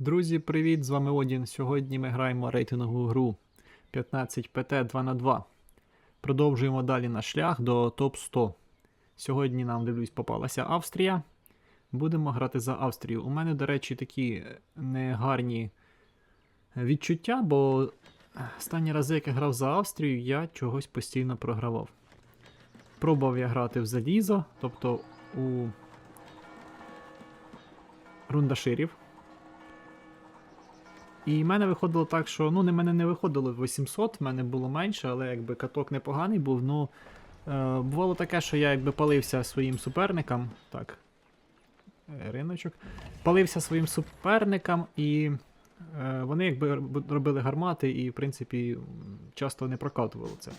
Друзі, привіт! З вами Одін. Сьогодні ми граємо рейтингову гру 15 ПТ 2 на 2 Продовжуємо далі наш шлях до топ 100. Сьогодні нам, дивлюсь, попалася Австрія. Будемо грати за Австрію. У мене, до речі, такі негарні відчуття, бо останні рази, як я грав за Австрію, я чогось постійно програвав. Пробував я грати в залізо, тобто у рундаширів. І в мене виходило так, що ну, не мене не виходило 800, в мене було менше, але якби каток непоганий був. Ну, е, бувало таке, що я якби палився своїм суперникам. Так. е, Риночок. Палився своїм суперникам, і е, вони якби робили гармати, і, в принципі, часто не прокатувало це.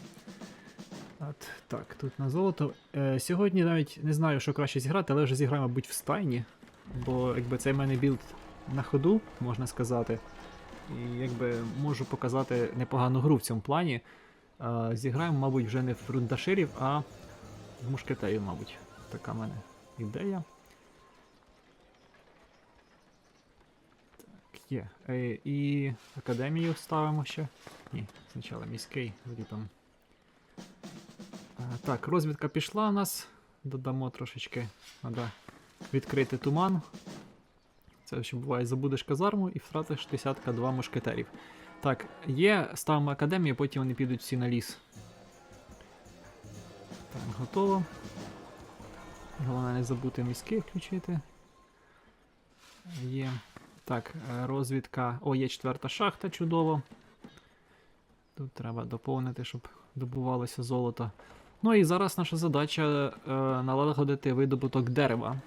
От, так, тут на золото. Е, сьогодні навіть не знаю, що краще зіграти, але вже зіграю, мабуть, в стайні. Бо якби це в мене білд на ходу, можна сказати. І якби можу показати непогану гру в цьому плані. Зіграємо, мабуть, вже не в рундаширів, а в мушкетерів, мабуть. Така в мене ідея. Так, є. Е, і академію ставимо ще. Ні, спочатку міський вліпимо. А, так, розвідка пішла у нас. Додамо трошечки. Треба відкрити туман. Це ще буває, забудеш казарму і втратиш десятка два мушкетерів. Так, є, ставимо академію, потім вони підуть всі на ліс. Так, готово. Головне не забути міськи включити. Є. Так, е, розвідка. О, є четверта шахта, чудово. Тут треба доповнити, щоб добувалося золото. Ну і зараз наша задача е, налагодити видобуток дерева,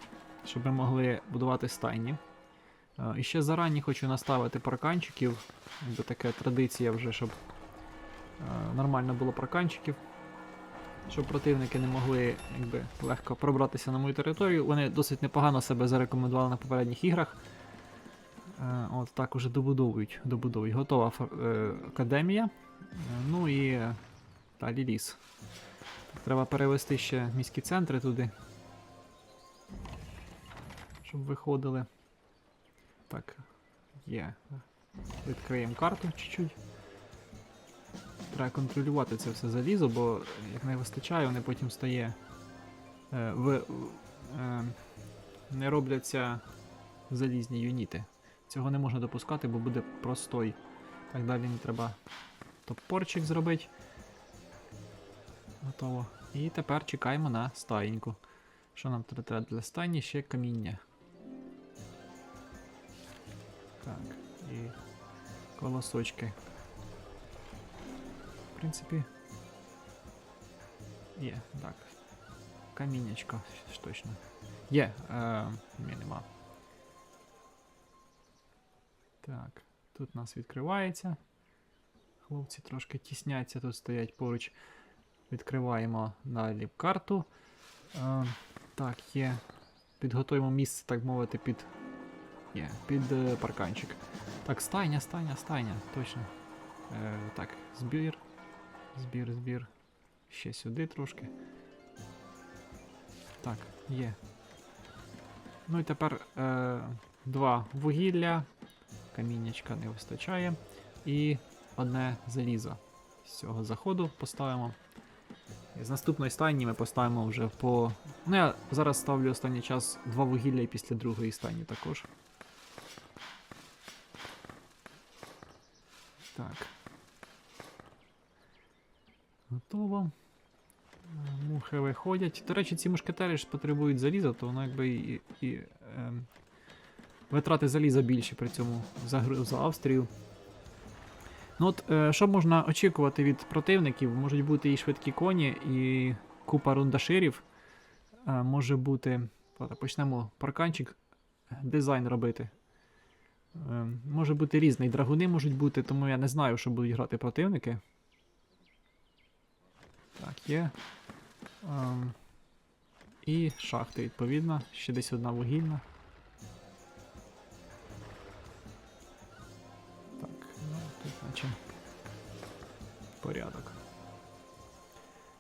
щоб ми могли будувати стайні. Е, І ще зарані хочу наставити парканчиків, якби така традиція вже, щоб е, нормально було парканчиків, щоб противники не могли якби, легко пробратися на мою територію. Вони досить непогано себе зарекомендували на попередніх іграх. Е, От так уже добудовують. добудовують. Готова академія. Ну і далі ліс. Треба перевести ще міські центри туди. Щоб виходили. Так, є. Відкриємо карту чуть-чуть. Треба контролювати це все залізо, бо як не вистачає, вони потім стає. Е, в, е, не робляться залізні юніти. Цього не можна допускати, бо буде простой. Так далі не треба топорчик зробити. Готово. І тепер чекаємо на стаєньку. Що нам треба для стайні? Ще каміння. Так, і колосочки. В принципі. Є, так. Каміннячко, ж точно. Є, е, ні, нема. Так, тут у нас відкривається. Хлопці трошки тісняться, тут стоять поруч. Відкриваємо далі карту. Е, так, є. Підготуємо місце, так мовити, під. Є, під е, парканчик. Так, стайня, стайня, стайня, точно. Е, так, збір. Збір, збір. Ще сюди трошки. Так, є. Ну і тепер е, два вугілля. Каміннячка не вистачає. І одне залізо. З цього заходу поставимо. І з наступної стайні ми поставимо вже по. Ну, я зараз ставлю останній час два вугілля і після другої стайні також. Так. Готово. Е, Мухи виходять. До речі, ці мушкетери ж потребують заліза, то воно якби і. і ем, витрати заліза більші при цьому за, за Австрію. Ну от, е, що можна очікувати від противників? Можуть бути і швидкі коні, і купа рундаширів. Е, може бути. Почнемо парканчик, дизайн робити. Е, може бути різний. Драгуни можуть бути, тому я не знаю, що будуть грати противники. Так, є. Ем, і шахти, відповідно. Ще десь одна вугільна. Так, ну тут наче порядок.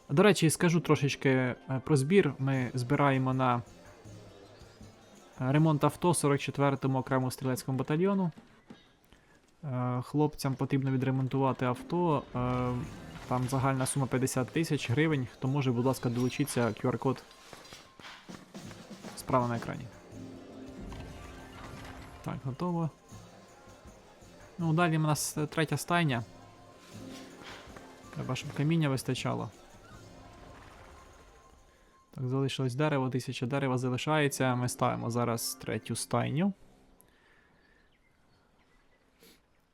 До речі, скажу трошечки е, про збір. Ми збираємо на Ремонт авто 44-му окремому стрілецькому батальйону. Е, Хлопцям потрібно відремонтувати авто. Е, Там загальна сума 50 тисяч гривень. Хто може, будь ласка, долучіться QR-код справа на екрані. Так, готово. Ну, далі у нас е, третя стайня. Треба, щоб каміння вистачало. Так, залишилось дерево, тисяча дерева залишається. Ми ставимо зараз третю стайню.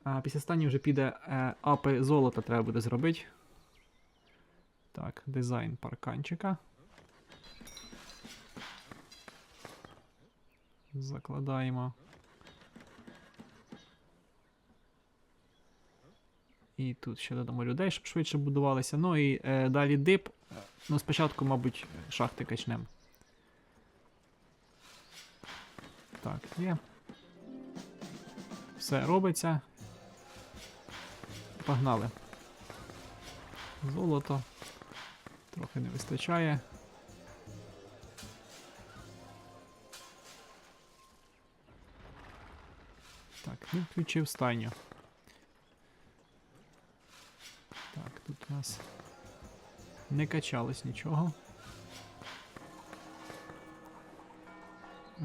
А після стайні вже піде е, апи золота треба буде зробити. Так, дизайн парканчика. Закладаємо. І тут ще додамо людей, щоб швидше будувалися. Ну і е, далі дип. Ну, спочатку, мабуть, шахти качнемо. Так, є. Все робиться. Погнали. Золото. Трохи не вистачає. Так, не включив стайню. Так, тут у нас не качалось нічого.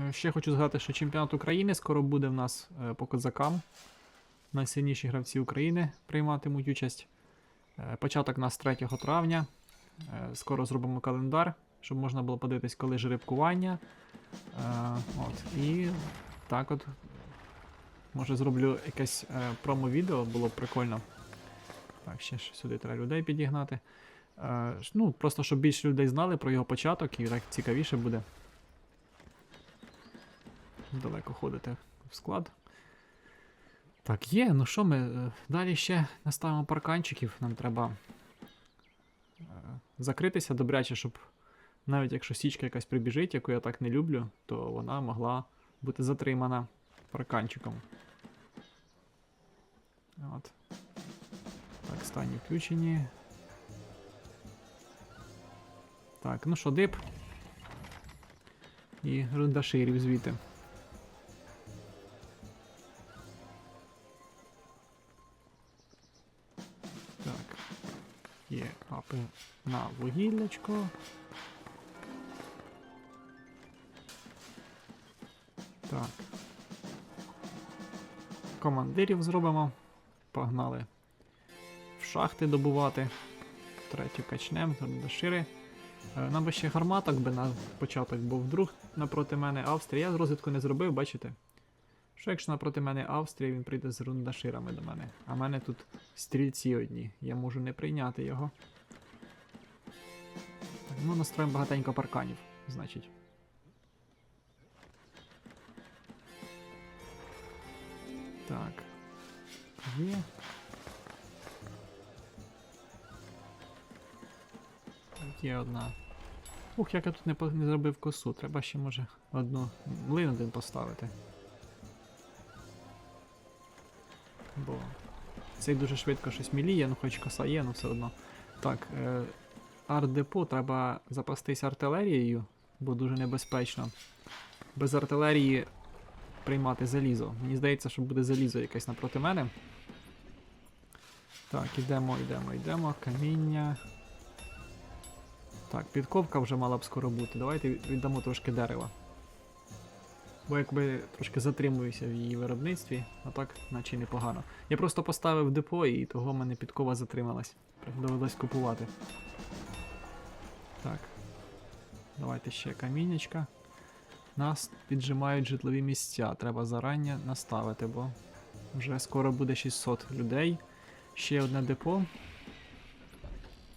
Е, Ще хочу згадати, що чемпіонат України скоро буде в нас е, по козакам. Найсильніші гравці України прийматимуть участь. Е, Початок у нас 3 травня. Скоро зробимо календар, щоб можна було подивитись, коли жеребкування. От. І так от. Може зроблю якесь промо-відео, було б прикольно. Так, ще ж сюди треба людей підігнати. Е, ну, просто щоб більше людей знали про його початок і так цікавіше буде. Далеко ходити в склад. Так, є. Ну що ми? е, Далі ще наставимо парканчиків. Нам треба е, закритися добряче, щоб навіть якщо січка якась прибіжить, яку я так не люблю, то вона могла бути затримана парканчиком. От. Так, стані включені. Так, ну що, дип. І рундаширів звідти. Так. Є апи на вугіллячко. Так. Командирів зробимо. Погнали шахти добувати. Третю качнем, рундашири. Е, Нам би ще гарматок би на початок, бо вдруг напроти мене Австрія. Я розвідку не зробив, бачите? Що якщо напроти мене Австрія, він прийде з рундаширами до мене. А в мене тут стрільці одні. Я можу не прийняти його. Ну настроїмо багатенько парканів, значить. Так. Є. Є одна. Ух, як я тут не, не зробив косу. Треба ще може одну млин один поставити. Бо цей дуже швидко щось міліє, ну хоч коса є, ну все одно. Так, е, арт-депо треба запастись артилерією, бо дуже небезпечно. Без артилерії приймати залізо. Мені здається, що буде залізо якесь напроти мене. Так, ідемо, йдемо, йдемо. Каміння. Так, підковка вже мала б скоро бути. Давайте віддамо трошки дерева. Бо якби трошки затримуюся в її виробництві, а так, наче непогано. Я просто поставив депо і того в мене підкова затрималась. Довелось купувати. Так. Давайте ще камінечка. Нас піджимають житлові місця. Треба зарання наставити, бо вже скоро буде 600 людей. Ще одне депо.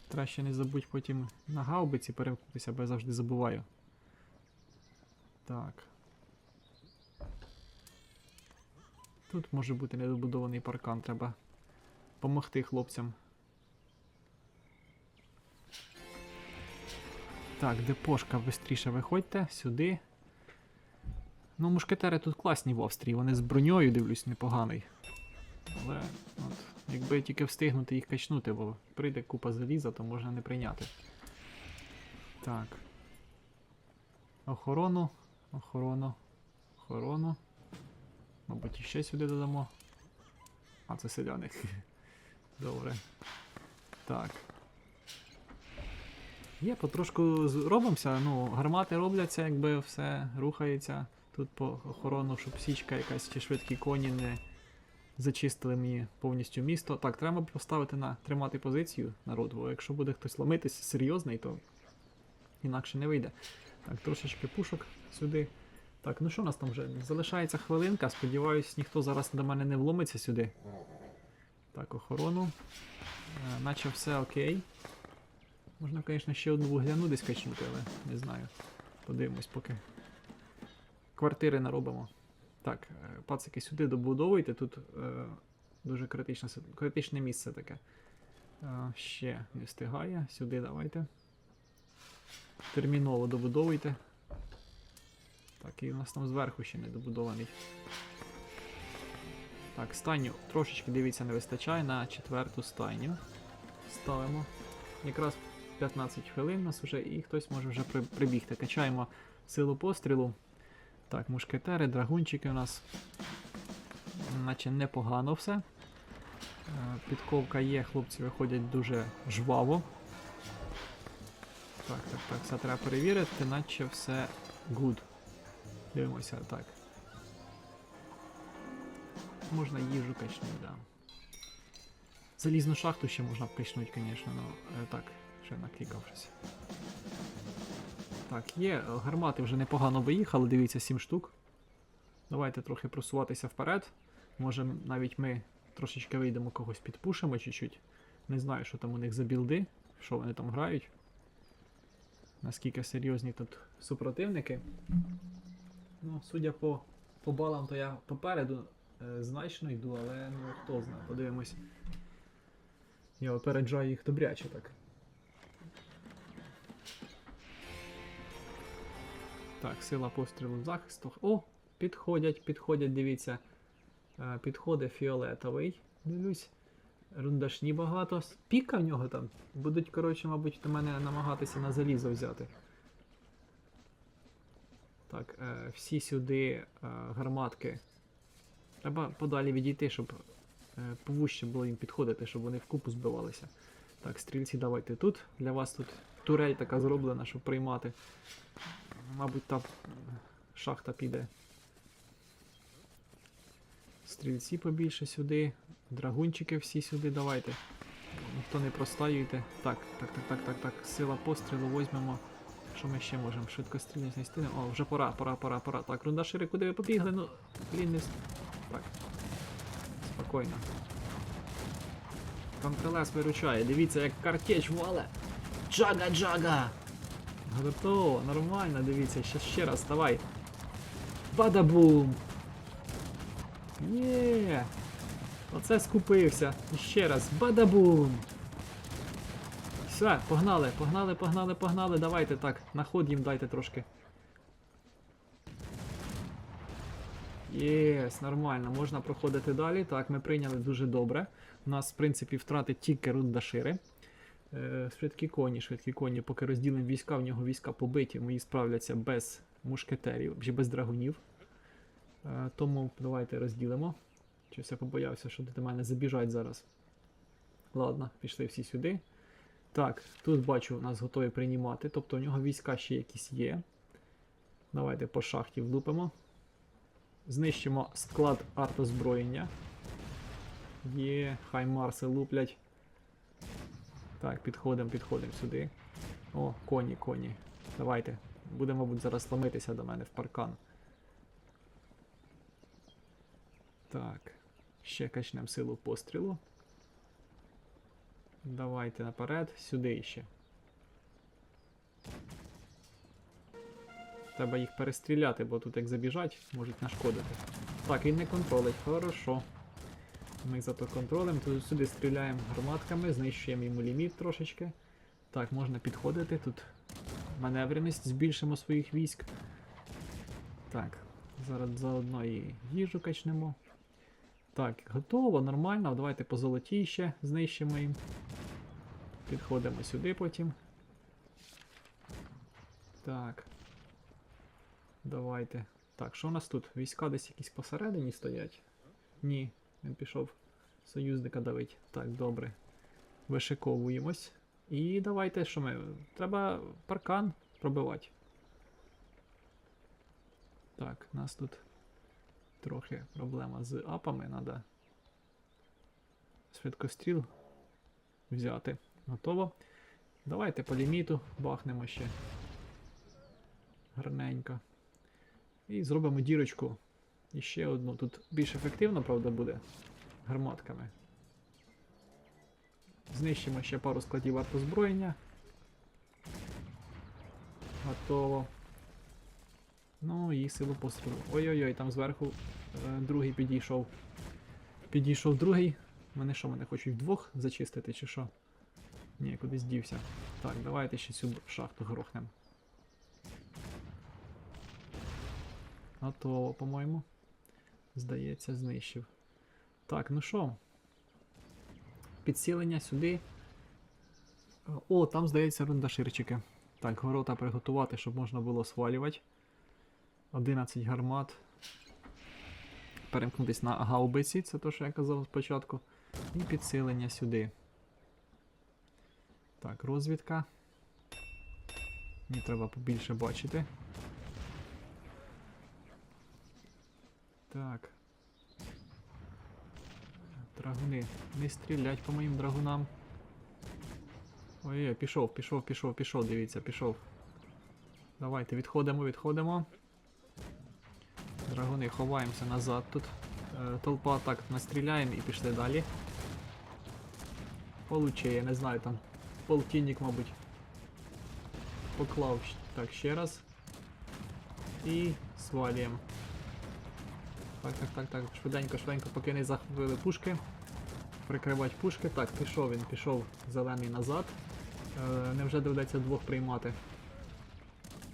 Треба ще не забудь потім на гаубиці перемкнутися, бо я завжди забуваю. Так. Тут може бути недобудований паркан, треба помогти хлопцям. Так, депошка, швидше виходьте сюди. Ну, мушкетери тут класні в Австрії, вони з броньою, дивлюсь, непоганий. Але от, якби тільки встигнути їх качнути, бо прийде купа заліза, то можна не прийняти. Так. Охорону. Охорону. охорону. Мабуть, іще сюди додамо. А, це селяни. Добре. Так. Є, потрошку з- робимося, ну, гармати робляться, якби все рухається. Тут по охорону, щоб січка якась чи швидкі коні не зачистили мені повністю місто. Так, треба поставити на тримати позицію народ, бо якщо буде хтось ламитись серйозний, то інакше не вийде. Так, трошечки пушок сюди. Так, ну що у нас там вже? Залишається хвилинка. Сподіваюсь, ніхто зараз до мене не вломиться сюди. Так, охорону. Е, наче все окей. Можна, звісно, ще одну вугляну десь качнути, але не знаю. Подивимось поки. Квартири наробимо. Так, е, пацики сюди добудовуйте. Тут е, дуже критичне, критичне місце таке. Е, ще не встигає. Сюди давайте. Терміново добудовуйте. Так, і у нас там зверху ще не добудований. Так, стайню трошечки, дивіться, не вистачає на четверту стайню. Ставимо. Якраз 15 хвилин у нас вже і хтось може вже прибігти. Качаємо силу пострілу. Так, мушкетери, драгунчики у нас. Наче непогано все. Е, Підковка є, хлопці виходять дуже жваво. Так, так, так, все треба перевірити, наче все good. Дивимося, так. Можна їжу качнути, да. Залізну шахту ще можна б качнути, звісно, але так, ще наклікав щось. Так, є, е, гармати вже непогано виїхали, дивіться, 7 штук. Давайте трохи просуватися вперед. Може навіть ми трошечки вийдемо когось підпушимо чуть-чуть. Не знаю, що там у них за білди, що вони там грають. Наскільки серйозні тут супротивники. Ну, судя по, по балам, то я попереду е, значно йду, але ну хто знає, подивимось. Я опереджаю їх добряче так. Так, сила пострілу захисту. О! Підходять, підходять, дивіться. Е, Підходить фіолетовий. Дивлюсь. Рундашні багато. Піка в нього там. Будуть, коротше, мабуть, до мене намагатися на залізо взяти. Так, е, всі сюди е, гарматки. Треба подалі відійти, щоб е, повуще було їм підходити, щоб вони вкупу збивалися. Так, стрільці, давайте тут. Для вас тут турель така зроблена, щоб приймати. Мабуть, та шахта піде. Стрільці побільше сюди. Драгунчики всі сюди давайте. Ніхто не простаюйте. Так, так, так, так, так, так. Сила пострілу візьмемо. Що ми ще можемо? Швидкострільність не стинемо. О, вже пора, пора, пора, пора. Так, рундашири, куди ви побігли? Ну, блін, не... Так. Спокійно. Контролес виручає. Дивіться, як картеч вале. Джага, джага! Готово, нормально, дивіться, ще, ще раз, давай. Бадабум! Є! Оце скупився. Ще раз. Бадабум! Все, погнали, погнали, погнали, погнали. Давайте так, на ход їм дайте трошки. Єс, нормально, можна проходити далі. Так, ми прийняли дуже добре. У нас, в принципі, втрати тільки рундашири. Е, швидкі коні, швидкі коні, поки розділимо війська, в нього війська побиті, мої справляться без мушкетерів, без драгунів. Е, тому давайте розділимо. Щось я побоявся, що до мене забіжать зараз. Ладно, пішли всі сюди. Так, тут бачу, нас готові приймати. Тобто у нього війська ще якісь є. Давайте по шахті влупимо. Знищимо склад артозброєння. Є, хай Марси луплять. Так, підходимо, підходимо сюди. О, коні, коні. Давайте. Буде, мабуть, зараз ломитися до мене в паркан. Так. Ще качнемо силу пострілу. Давайте наперед, сюди ще. Треба їх перестріляти, бо тут як забіжать, можуть нашкодити. Так, він не контролить, хорошо. Ми зато контролем, тут сюди стріляємо гарматками, знищуємо йому ліміт трошечки. Так, можна підходити, тут маневреність збільшимо своїх військ. Так, зараз заодно і їжу качнемо. Так, готово, нормально. Давайте по золотій ще знищимо їм. Підходимо сюди потім. Так. Давайте. Так, що у нас тут? Війська десь якісь посередині стоять? Ні, він пішов союзника давить. Так, добре. Вишиковуємось. І давайте, що ми. Треба паркан пробивати. Так, у нас тут трохи проблема з апами. Треба швидкостріл взяти. Готово. Давайте по ліміту бахнемо ще. Гарненько. І зробимо дірочку. І ще одну. Тут більш ефективно, правда, буде гарматками. Знищимо ще пару складів артозброєння. Готово. Ну і силу пострілу. Ой-ой-ой, там зверху е, другий підійшов. Підійшов другий. Мене що, мене хочуть вдвох зачистити, чи що? Ні, кудись дівся. Так, давайте ще цю шахту грохнемо. Готово, по-моєму. Здається, знищив. Так, ну що? Підсилення сюди. О, там, здається, рундаширчики. Так, ворота приготувати, щоб можна було свалювати. 11 гармат. Перемкнутись на гаубиці, це те, що я казав спочатку. І підсилення сюди. Так, розвідка. Мені треба побільше бачити. Так. Драгуни. Не стрілять по моїм драгунам. Ой-ой, пішов, пішов, пішов, пішов, дивіться, пішов. Давайте, відходимо, відходимо. Драгуни, ховаємося назад тут. Е, толпа так настріляємо і пішли далі. Получе, я не знаю, там полтинник, мабуть. Поклав так ще раз. І свалюємо. Так, так, так, так, швиденько, швиденько, поки не захопили пушки. Прикривати пушки. Так, пішов він, пішов зелений назад. Е, невже доведеться двох приймати?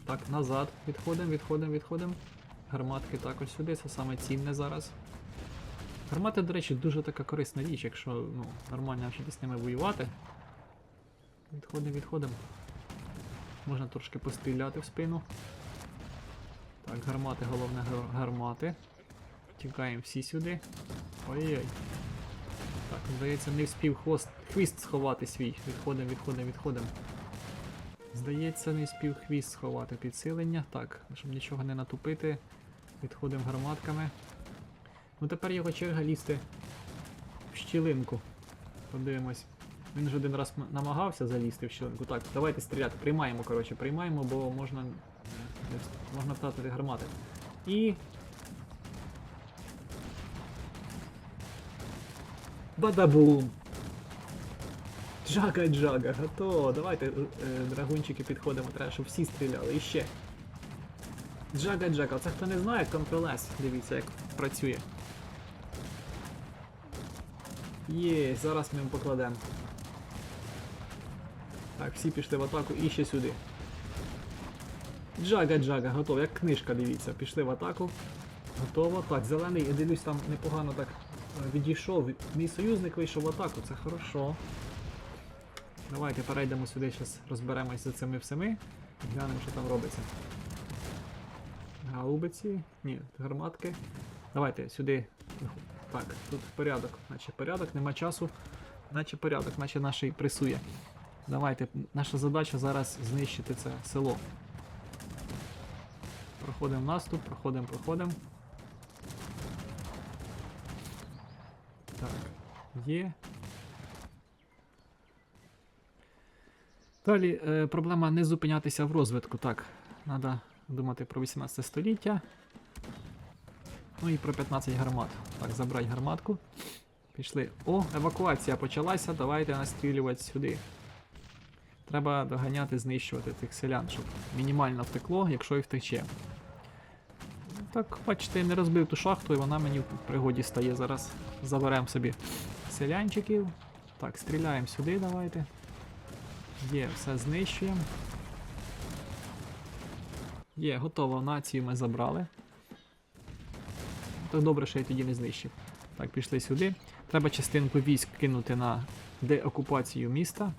Так, назад. Відходимо, відходимо, відходимо. Гарматки також сюди, це саме цінне зараз. Гармати, до речі, дуже така корисна річ, якщо ну, нормально навчитись ними воювати. Відходимо, відходимо. Можна трошки постріляти в спину. Так, гармати, головне гармати. Тікаємо всі сюди. Ой-ой-ой. Так, здається, не вспів хвост, хвіст сховати свій. Відходимо, відходимо, відходимо. Здається, не вспів хвіст сховати підсилення. Так, щоб нічого не натупити. Відходимо гарматками. Ну тепер його черга лізти в щілинку. Подивимось. Він ж один раз намагався залізти в щілинку. Так, давайте стріляти. Приймаємо, коротше, приймаємо, бо можна. е, Можна втратити гармати. І. Бадабум! Джага джага, готово. Давайте, е, драгунчики, підходимо, треба, щоб всі стріляли. І ще. Джага джага. Це хто не знає, Ctrl-S. Дивіться, як працює. Є, зараз ми його покладемо. Так, всі пішли в атаку і ще сюди. Джага джага, готово, як книжка, дивіться. Пішли в атаку. Готово. Так, зелений, я дивлюсь, там непогано так відійшов. Мій союзник вийшов в атаку, це хорошо. Давайте перейдемо сюди, зараз розберемось за цими всіми. і Глянемо, що там робиться. Гаубиці. Ні, гарматки. Давайте сюди. Так, тут порядок. Наче порядок, нема часу. Наче порядок, наче наший пресує. Давайте, наша задача зараз знищити це село. Проходимо наступ, проходимо, проходимо. Так, є. Далі е, проблема не зупинятися в розвитку. Так, треба думати про 18 століття. Ну і про 15 гармат. Так, забрати гарматку. Пішли. О, евакуація почалася. Давайте настрілювати сюди. Треба доганяти, знищувати тих селян, щоб мінімально втекло, якщо і втече. Так, бачите, я не розбив ту шахту, і вона мені в пригоді стає зараз. Заберемо собі селянчиків. Так, стріляємо сюди, давайте. Є, все знищуємо. Є, готово, націю ми забрали. Так добре, що я тоді не знищив. Так, пішли сюди. Треба частинку військ кинути на деокупацію міста.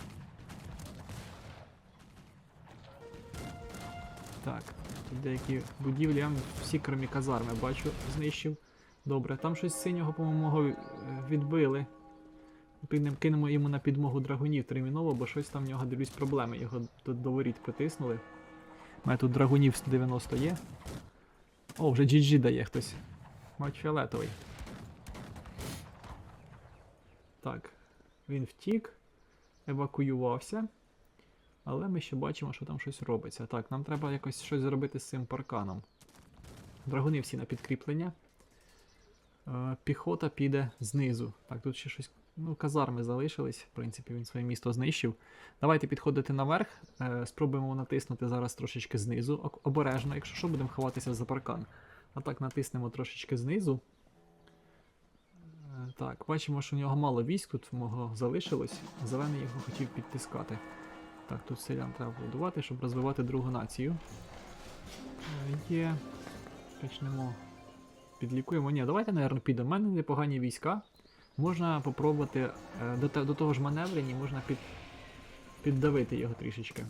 Так. Деякі будівлі, я всі крім казарми бачу, знищив. Добре, там щось синього, по-моєму, відбили. Підем, кинемо йому на підмогу драгунів терміново, бо щось там в нього дивлюсь проблеми. Його до воріт притиснули. У мене тут драгунів 190 є. О, вже GG дає хтось. Матч фіолетовий. Так, він втік, евакуювався. Але ми ще бачимо, що там щось робиться. Так, нам треба якось щось зробити з цим парканом. Драгуни всі на підкріплення. Е, піхота піде знизу. Так, тут ще щось. Ну, казарми залишились. В принципі, він своє місто знищив. Давайте підходити наверх. Е, спробуємо натиснути зараз трошечки знизу. Обережно, якщо що, будемо ховатися за паркан. А так натиснемо трошечки знизу. Е, Так, бачимо, що у нього мало військ тут мого залишилось. Зелений його хотів підтискати. Так, тут селян треба будувати, щоб розвивати другу націю. Е, Є. Почнемо. Підлікуємо. Ні, давайте, напевно, підемо. У мене непогані війська. Можна попробувати е, до, до того ж маневрені, можна під, піддавити його трішечки.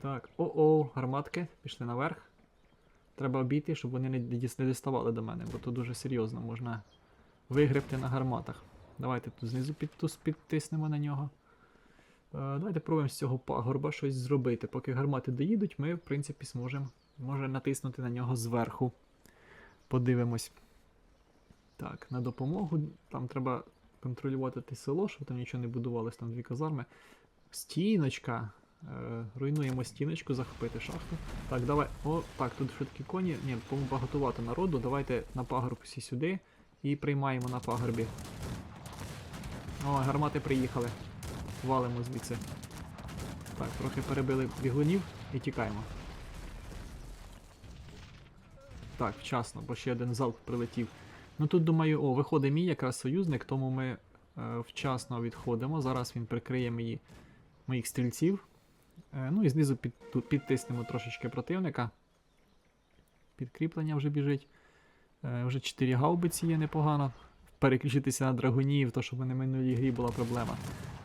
Так, о-о, гарматки, пішли наверх. Треба обійти, щоб вони не, діставали до мене, бо то дуже серйозно можна вигребти на гарматах. Давайте тут знизу підтиснемо на нього. Е, давайте пробуємо з цього пагорба щось зробити. Поки гармати доїдуть, ми, в принципі, зможемо може натиснути на нього зверху. Подивимось. Так, на допомогу. Там треба контролювати те село, щоб там нічого не будувалось, там дві казарми. Стіночка. Е, руйнуємо стіночку, захопити шахту. Так, давай. О, так, тут швидкі коні. Ні, по-моєму, багатувато народу. Давайте на пагорб всі сюди і приймаємо на пагорбі. О, гармати приїхали. Валимо звідси. Так, трохи перебили бігунів і тікаємо. Так, вчасно, бо ще один залп прилетів. Ну тут думаю, о, виходить мій якраз союзник, тому ми е, вчасно відходимо. Зараз він прикриє мої, моїх стрільців. Е, ну і знизу під, тут підтиснемо трошечки противника. Підкріплення вже біжить. Е, вже 4 гаубиці є непогано. Переключитися на драгунів, то щоб на минулій грі була проблема.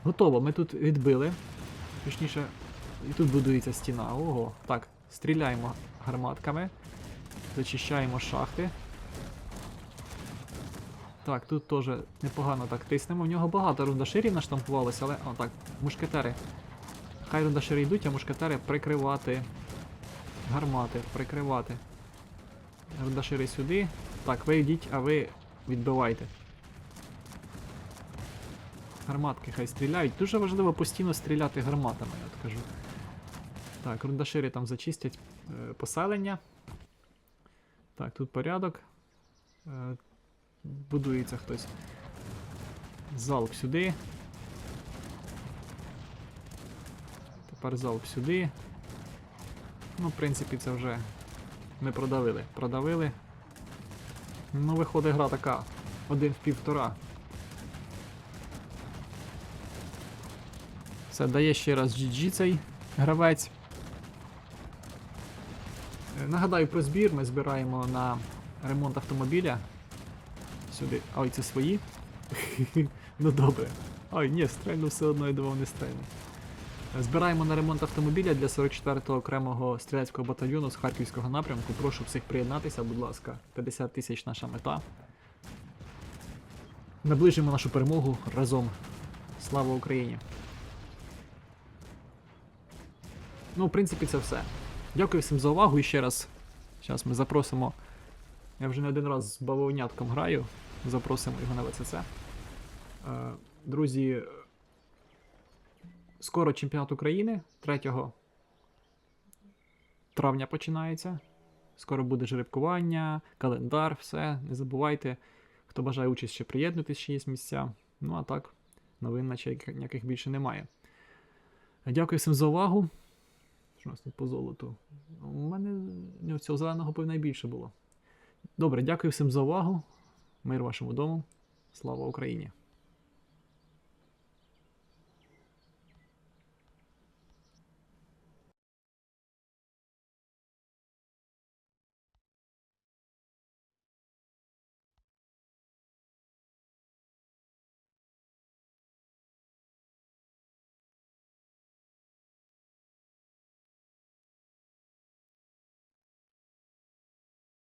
Готово, ми тут відбили. Точніше, і тут будується стіна. Ого. Так, стріляємо гарматками. Зачищаємо шахти. Так, тут теж непогано так тиснемо. В нього багато рундаширів наштампувалося, але. О, так, мушкетери. Хай рундашири йдуть, а мушкетери прикривати. Гармати, прикривати. Рундашири сюди. Так, ви йдіть, а ви відбивайте. Гарматки хай стріляють. Дуже важливо постійно стріляти гарматами, я от кажу. Так, рундашири там зачистять е, поселення. Так, тут порядок. Е, будується хтось. Залп сюди. Тепер залп сюди. Ну, в принципі, це вже ми продавили. Продавили. Ну, виходить гра така. Один в півтора. Все, дає ще раз GG цей гравець. Е, Нагадаю про збір, ми збираємо на ремонт автомобіля. Сюди. Ой, це свої. ну добре. Ой, ні, стрельну все одно я думав не стрельну. Збираємо на ремонт автомобіля для 44-го окремого стрілецького батальйону з Харківського напрямку. Прошу всіх приєднатися, будь ласка. 50 тисяч наша мета. Наближимо нашу перемогу разом. Слава Україні! Ну, в принципі, це все. Дякую всім за увагу і ще раз. Зараз ми запросимо. Я вже не один раз з бавовнятком граю. Запросимо його на ВЦЦ. Е, Друзі, скоро чемпіонат України 3 травня починається. Скоро буде жеребкування, календар, все. Не забувайте. Хто бажає участь, ще приєднуйтесь, ще є місця. Ну а так, новин наче ніяких більше немає. Дякую всім за увагу. Що у нас тут по золоту? У мене цього зеленого пив найбільше було. Добре, дякую всім за увагу. Мир вашому дому. Слава Україні!